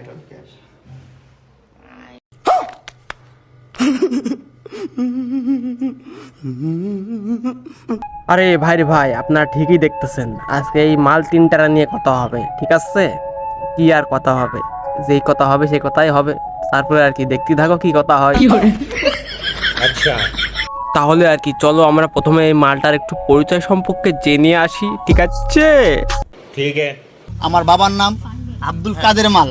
I don't care. আরে ভাই রে ভাই আপনারা ঠিকই দেখতেছেন। আজকে এই মাল তিনটারা নিয়ে কথা হবে ঠিক আছে? কি আর কথা হবে? যেই কথা হবে সেই কথাই হবে। তারপরে আর কি দেখতে থাকো কি কথা হয়। আচ্ছা। তাহলে আর কি চলো আমরা প্রথমে এই মালটার একটু পরিচয় সম্পর্কে জেনে আসি ঠিক আছে? ঠিক আছে আমার বাবার নাম আব্দুল কাদের মাল।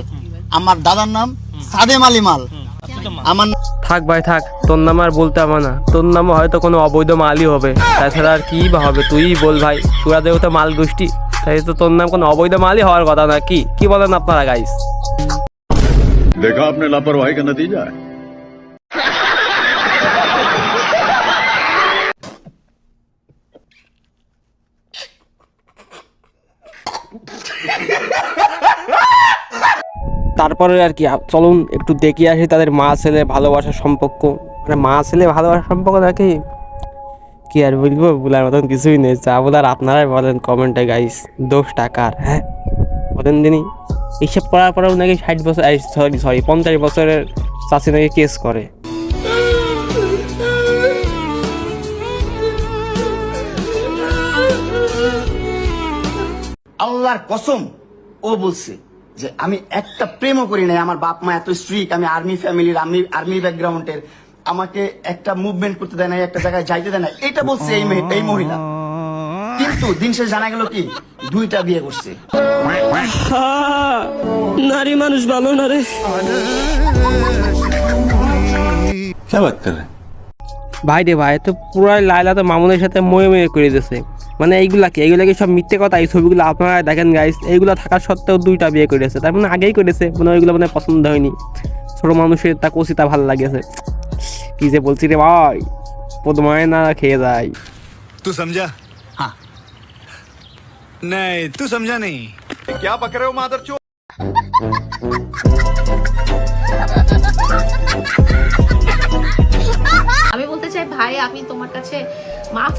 আমার দাদার নাম সাদেম আলী মাল। আচ্ছা, আচ্ছা, আমার থাক ভাই থাক। তোর নাম আর বলতে হবে না। তোর নাম হয়তো কোনো অবৈধ মালই হবে। তাছাড়া আর কি বা হবে? তুই বল ভাই। তোরা দেও তো মাল গোষ্ঠী। তাই তো তোর নাম কোনো অবৈধ মালই হওয়ার কথা না। কি? কি বলেন আপনারা গাইস দেখা আপনি লাপরওয়াহি দিয়ে যায়? তারপরে আর কি চলুন একটু দেখে আসি তাদের মা ছেলে ভালোবাসার সম্পর্ক। মানে মা ছেলে ভালোবাসার সম্পর্ক নাকি কি? আর বলব বলার মতন কিছুই নেই। যা বলার আপনারাই বলেন কমেন্টে গাইস দোষ টাকার হ্যাঁ? বলেন দিনই এইসব করার পরেও নাকি ষাট বছর সরি সরি পঞ্চাশ বছরের চাষি নাকি কেস করে। আল্লাহর কসম, ও বলছে। যে আমি একটা প্রেমও করি নাই। আমার বাপ মা এত স্ট্রিক আমি আর্মি ফ্যামিলির আমি আর্মি ব্যাকগ্রাউন্ডের আমাকে একটা মুভমেন্ট করতে দেয় না একটা জায়গায় যাইতে দেয় না এটা বলছে এই এই মহিলা। কিন্তু দিন শেষ জানা গেল কি? দুইটা বিয়ে করছে। নারী মানুষ ভালো না রে। ভাই রে ভাই তো পুরাই লাইলা তো মামুনের সাথে ময়ে ময়ে করে দিয়েছে মানে এইগুলা কি এইগুলা কি সব মিথ্যে কথা এই ছবিগুলো আপনারা দেখেন গাইস এইগুলা থাকা সত্ত্বেও দুইটা বিয়ে করেছে তার মানে আগেই করেছে মানে ওইগুলো মানে পছন্দ হয়নি ছোট মানুষের তা কচিতা ভালো লাগেছে কি যে বলছি রে ভাই পদ্মায় না খেয়ে যায় तू समझा हाँ नहीं तू समझा नहीं क्या पक रहे हो मादर আমি বলতে চাই ভাই আমি তোমার কাছে মাফ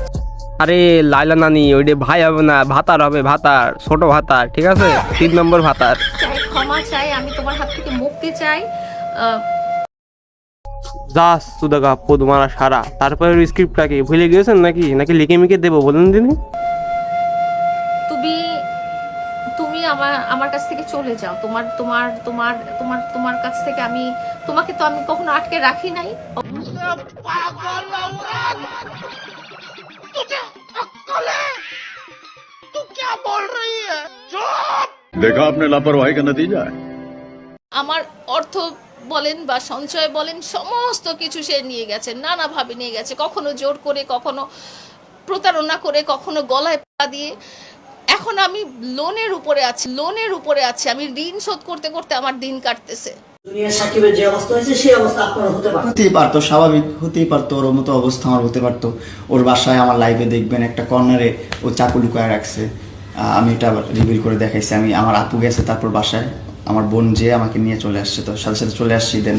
আরে লাইলা নানি ওইটা ভাই হবে না ভাতার হবে ভাতার ছোট ভাতার ঠিক আছে? তিন নম্বর ভাতার। চাই ক্ষমা চাই আমি তোমার হাত থেকে মুক্তি চাই। আহ, যাস সুদাগা পদ্মারা সারা। তারপরে স্ক্রিপ্টটা কি ভুলে গিয়েছেন নাকি? নাকি লিখে মিকে দেবো বলেন দিনি? তুমি তুমি আমার আমার কাছ থেকে চলে যাও। তোমার তোমার তোমার তোমার তোমার কাছ থেকে আমি তোমাকে তো আমি কখনো আটকে রাখি নাই। देखा आपने लापरवाही का नतीजा है আমার অর্থ বলেন বা সঞ্চয় বলেন সমস্ত কিছু সে নিয়ে গেছে নানাভাবে নিয়ে গেছে কখনো জোর করে কখনো প্রতারণা করে কখনো গলায় পা দিয়ে এখন আমি লোনের উপরে আছি লোনের উপরে আছি আমি ঋণ শোধ করতে করতে আমার দিন কাটতেছে দুনিয়ার সাকিবের যে অবস্থা হয়েছে সেই অবস্থা আপনার হতে পারে হতেই পারতো স্বাভাবিক হতেই পারতো ওর মতো অবস্থা আমার হতে পারতো। ওর বাসায় আমার লাইভে দেখবেন একটা কর্নারে ও চাকু লুকায় রাখছে। আমি এটা রিভিল করে দেখাইছি। আমি আমার আপু গেছে তারপর বাসায়। আমার বোন যে আমাকে নিয়ে চলে আসছে তো সাথে সাথে চলে আসছি দেন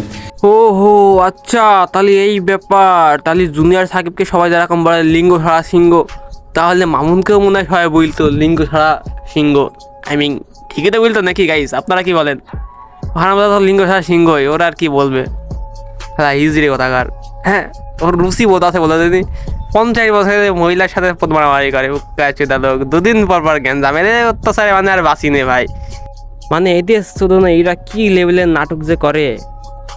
ও হো আচ্ছা তাহলে এই ব্যাপার। তাহলে জুনিয়র সাকিবকে সবাই যেরকম বলে লিঙ্গ ছাড়া সিংহ তাহলে মামুনকেও মনে হয় সবাই বলতো লিঙ্গ ছাড়া সিংহ। আই মিন ঠিকই তো বলতো নাকি গাইস আপনারা কি বলেন? ভাড়া তো লিঙ্গ ছাড়া সিংহই ওরা আর কি বলবে হ্যাঁ ইজিরে কথাকার হ্যাঁ ওর রুচি বোধ আছে বলে দিদি পঞ্চাশ বছরের মহিলার সাথে মারামারি করে উকাচ্ছে দাদা দুদিন পর পর জ্ঞান জামে রে অত্যাচারে মানে আর বাঁচি নে ভাই মানে এদের শুধু না এরা কি লেভেলের নাটক যে করে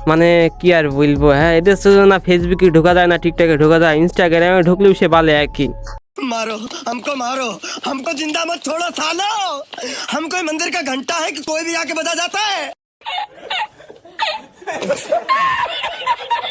মানে কি আর বলবো হ্যাঁ এদের শুধু না ফেসবুকে ঢোকা যায় না টিকটকে ঢোকা যায় ইনস্টাগ্রামে ঢুকলেও সে বালে একই मारो हमको मारो हमको जिंदा मत छोड़ो सालो हम कोई मंदिर का घंटा है कि कोई भी आके बजा जाता है ああ!